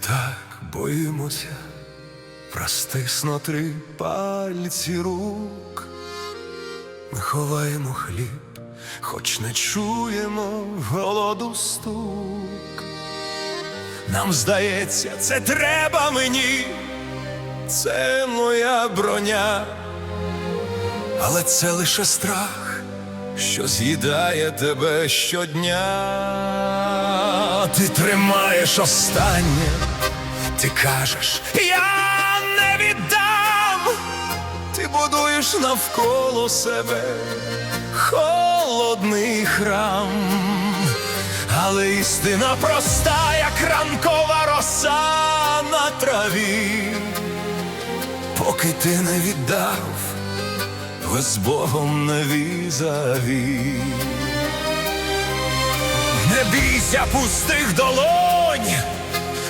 Так боїмося, простисно три пальці рук, ми ховаємо хліб, хоч не чуємо голоду стук. Нам здається, це треба мені, це моя броня, але це лише страх, що з'їдає тебе щодня. Ти тримаєш останнє, ти кажеш, я не віддам, ти будуєш навколо себе холодний храм, але істина проста, як ранкова роса на траві, поки ти не віддав, ви з Богом не візаві. Бійся пустих долонь,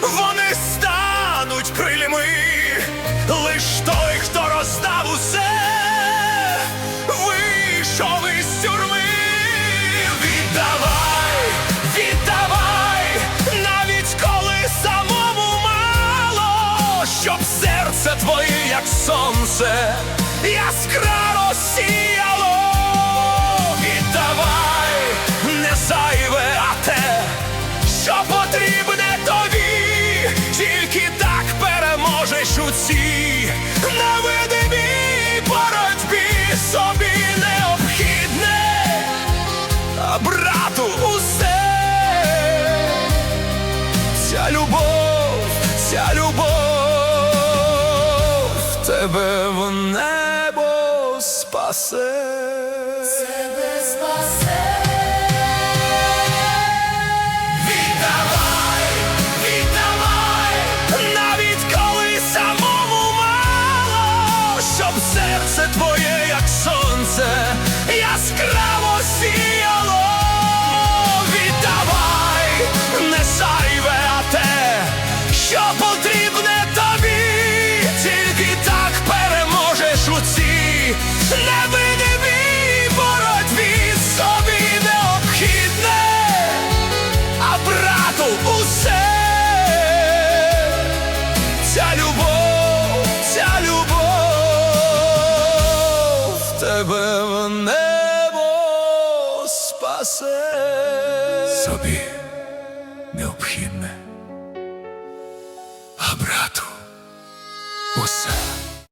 вони стануть крильми, лиш той, хто роздав усе, вийшов із тюрми. Віддавай, віддавай, навіть коли самому мало, щоб серце твоє, як сонце, яскраво тебе в небо спасе. Самому мало, щоб серце твоє, як сонце, яскраво сіяло. Тебе в небо спасе. Собі необхідне, а брату усе.